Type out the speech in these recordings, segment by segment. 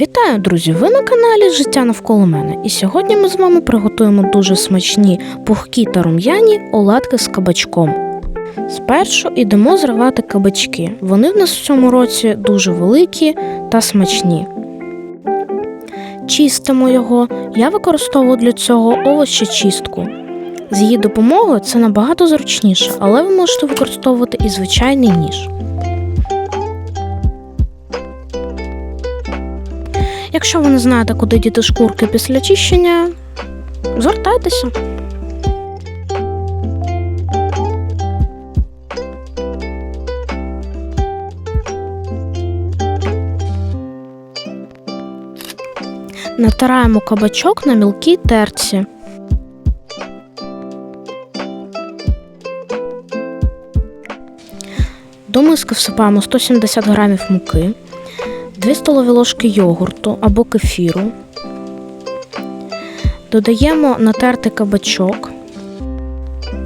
Вітаю, друзі! Ви на каналі Життя навколо мене. І сьогодні ми з вами приготуємо дуже смачні пухкі та рум'яні оладки з кабачком. Спершу йдемо зривати кабачки. Вони в нас в цьому році дуже великі та смачні. Чистимо його. Я використовую для цього овощечистку. З її допомогою це набагато зручніше, але ви можете використовувати і звичайний ніж. Якщо ви не знаєте, куди діти шкурки після чищення, звертайтеся. Натираємо кабачок на мілкій терці. До миски всипаємо 170 грамів муки, 2 столові ложки йогурту або кефіру. Додаємо натертий кабачок,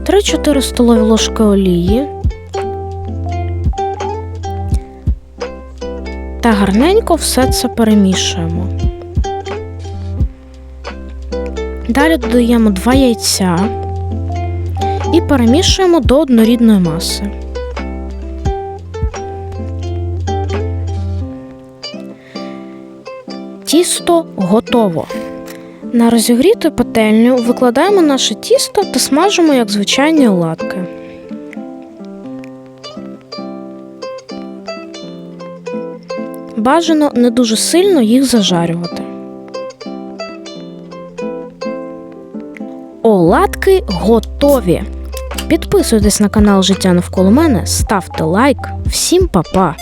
3-4 столові ложки олії та гарненько все це перемішуємо. Далі додаємо 2 яйця і перемішуємо до однорідної маси. Тісто готово. На розігріту пательню викладаємо наше тісто та смажимо як звичайні оладки. Бажано не дуже сильно їх зажарювати. Оладки готові. Підписуйтесь на канал Життя навколо мене, ставте лайк. Всім па-па!